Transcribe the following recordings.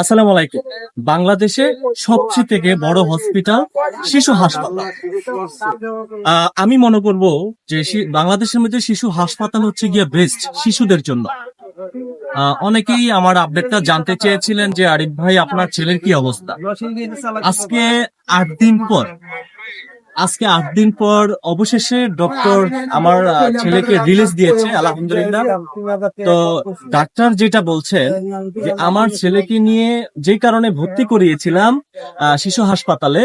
আসসালামু আলাইকুম। বাংলাদেশে সবচেয়ে থেকে বড় হসপিটাল শিশু হাসপাতাল। আমি মনে করব যে বাংলাদেশের মধ্যে শিশু হাসপাতাল হচ্ছে গিয়ে বেস্ট শিশুদের জন্য। অনেকেই আমার আপডেটটা জানতে চেয়েছিলেন যে আরিফ ভাই, আপনার ছেলের কি অবস্থা? আজকে আট দিন পর আজকে আট দিন পর অবশেষে ডক্টর আমার ছেলেকে রিলিজ দিয়েছে, আলহামদুলিল্লাহ। তো ডাক্তার যেটা বলছেন যে আমার ছেলেকে নিয়ে যে কারণে ভর্তি করিয়েছিলাম শিশু হাসপাতালে,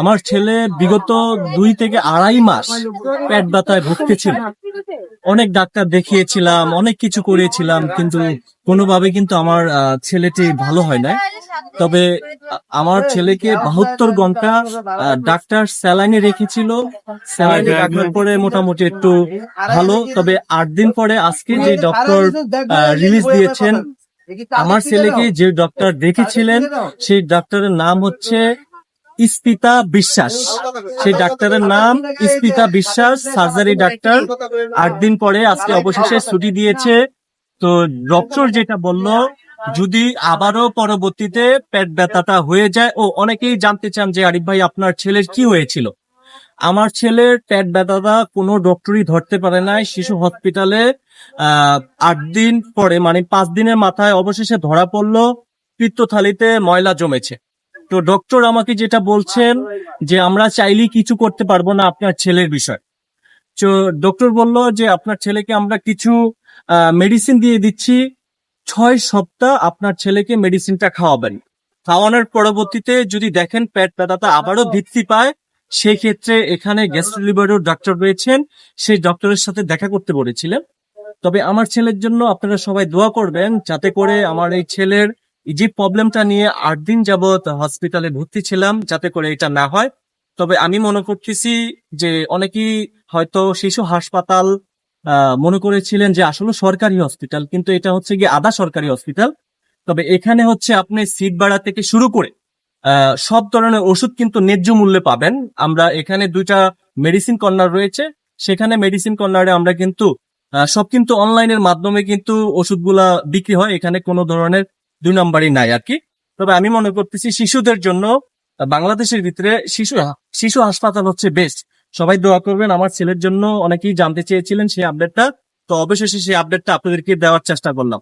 আমার ছেলে বিগত দুই থেকে আড়াই মাস পেট ব্যথায় ভুগতে ছিল। অনেক ডাক্তার দেখিয়েছিলাম, অনেক কিছু করিয়েছিলাম, কিন্তু কোনোভাবে কিন্তু আমার ছেলেটি ভালো হয় না তবে আমার ছেলেকে বাহাত্তর ঘণ্টা আহ, ডাক্তার স্যালাইনে রেখেছিল। স্যালাইনে রাখার পরে মোটামুটি একটু ভালো। তবে আট দিন পরে আজকে যে ডক্টর রিলিজ দিয়েছেন আমার ছেলেকে যে ডক্টর দেখেছিলেন সেই ডক্টরের নাম হচ্ছে ইস্পিতা বিশ্বাস। সেই ডাক্তারের নাম ইস্পিতা বিশ্বাস সার্জারি ডাক্তার। আট দিন পরে আজকে অবশেষে ছুটি দিয়েছে। তো ডক্টর যেটা বলল যদি আবারও পরবর্তীতে পেট ব্যথাটা হয়ে যায়, ও অনেকেই জানতে চান যে, আরিফ ভাই, আপনার ছেলের কি হয়েছিল? আমার ছেলের পেট ব্যথাটা কোনো ডক্টরই ধরতে পারে নাই। শিশু হসপিটালে আট দিন পরে মানে পাঁচ দিনের মাথায় অবশেষে ধরা পড়ল, পিত্তথালিতে ময়লা জমেছে। তো ডক্টর আমাকে যেটা বলছেন যে, আমরা চাইলেই কিছু করতে পারব না আপনার ছেলের বিষয়। তো ডক্টর বলল যে, আপনার ছেলেকে আমরা কিছু মেডিসিন দিয়ে দিচ্ছি ছয় সপ্তাহ আপনার ছেলেকে মেডিসিনটা খাওয়াবেন। খাওয়ানোর পরবর্তীতে যদি দেখেন পেট ব্যথাটা আবারও বৃদ্ধি পায় সেই ক্ষেত্রে এখানে গ্যাস্ট্রোলিভারের ডাক্তার রয়েছেন। সেই ডক্টরের সাথে দেখা করতে বলেছিলেন। তবে আমার ছেলের জন্য আপনারা সবাই দোয়া করবেন, যাতে করে আমার এই ছেলের যে প্রবলেমটা নিয়ে আট দিন যাবৎ হসপিটালে ভর্তি ছিলাম, যাতে করে এটা না হয়। তবে আমি মনে করতেছি যে অনেকেই হয়তো শিশু হাসপাতাল মনে করেছিলেন যে আসলে সরকারি হসপিটাল, কিন্তু এটা হচ্ছে গিয়ে আধা সরকারি হসপিটাল। তবে এখানে হচ্ছে আপনি সিট ভাড়া থেকে শুরু করে সব ধরনের ওষুধ কিন্তু ন্যায্য মূল্যে পাবেন। আমরা এখানে দুইটা মেডিসিন কর্নার রয়েছে। সেখানে মেডিসিন কর্নারে আমরা কিন্তু সব কিন্তু অনলাইনের মাধ্যমে কিন্তু ওষুধগুলা বিক্রি হয়। এখানে কোনো ধরনের দুই নম্বরই নাই আর কি। তবে আমি মনে করতেছি শিশুদের জন্য, বাংলাদেশের ভিতরে শিশু শিশু হাসপাতাল হচ্ছে বেস্ট সবাই দোয়া করবেন। আমার ছেলের জন্য অনেকেই জানতে চেয়েছিলেন সেই আপডেটটা তো অবশেষে সেই আপডেটটা আপনাদেরকে দেওয়ার চেষ্টা করলাম।